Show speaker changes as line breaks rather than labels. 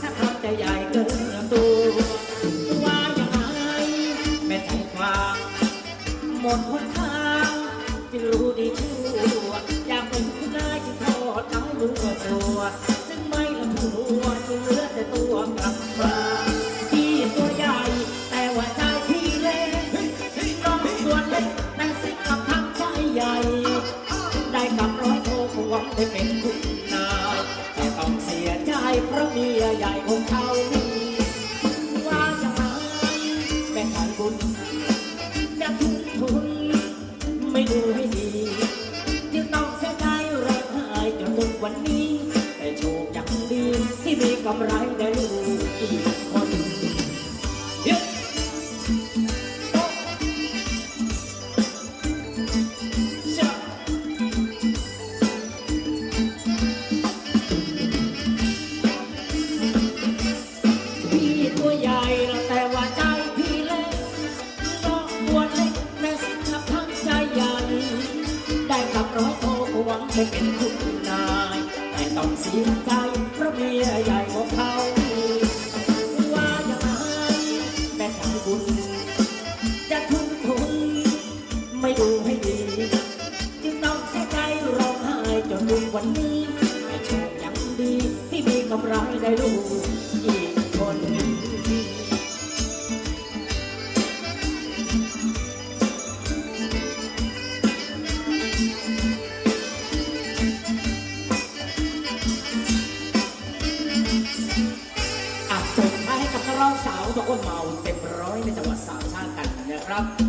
ถ้าทำใจใหญ่เกินตัวว่ายังไงไม่ใช่วามหมดคนทางจะรู้ดีชัวยากเป็นผู้ได้ที่ทอทั้งรู้ตัวซึ่งไม่ลำหัวเหลือแต่ตัวกลาที่ตัวใหญ่ แต่ว่าใจที่เล็กน้องตัวเล็กแต่สิกับทั้งใจใหญ่ ได้กับร้อยโทคงได้เป็น เสียใจเพราะเมียใหญ่ของเขาว่าจะมาแม่ขานบุญจะทุ่มทุน ไม่ดูให้ดีจึงต้องเสียใจร้องไห้จนถึงวันนี้ แต่โชคยังดีที่มีกำไรได้ลูกอีก ตัวใหญ่แต่ว่าใจพี่เล็กน้องตัวเล็กแต่สิกับทั้งใจใหญ่ได้กับร้อยโทหวังจะเป็นคุณนาย แต่ต้องเสียใจเพราะเมียใหญ่ของเขาว่าอย่างไรแม่ทำบุญจะทุ่มทุน ไม่ดูให้ดี จึงต้องเสียใจร้องไห้จนถึงวันนี้แต่โชคยังดีที่มีกำไรได้ลูก ส่งท้าให้กับนักร้องสาวทุกคนเมาเต็มร้อยในจังหวัดสามชาติกันนะครับ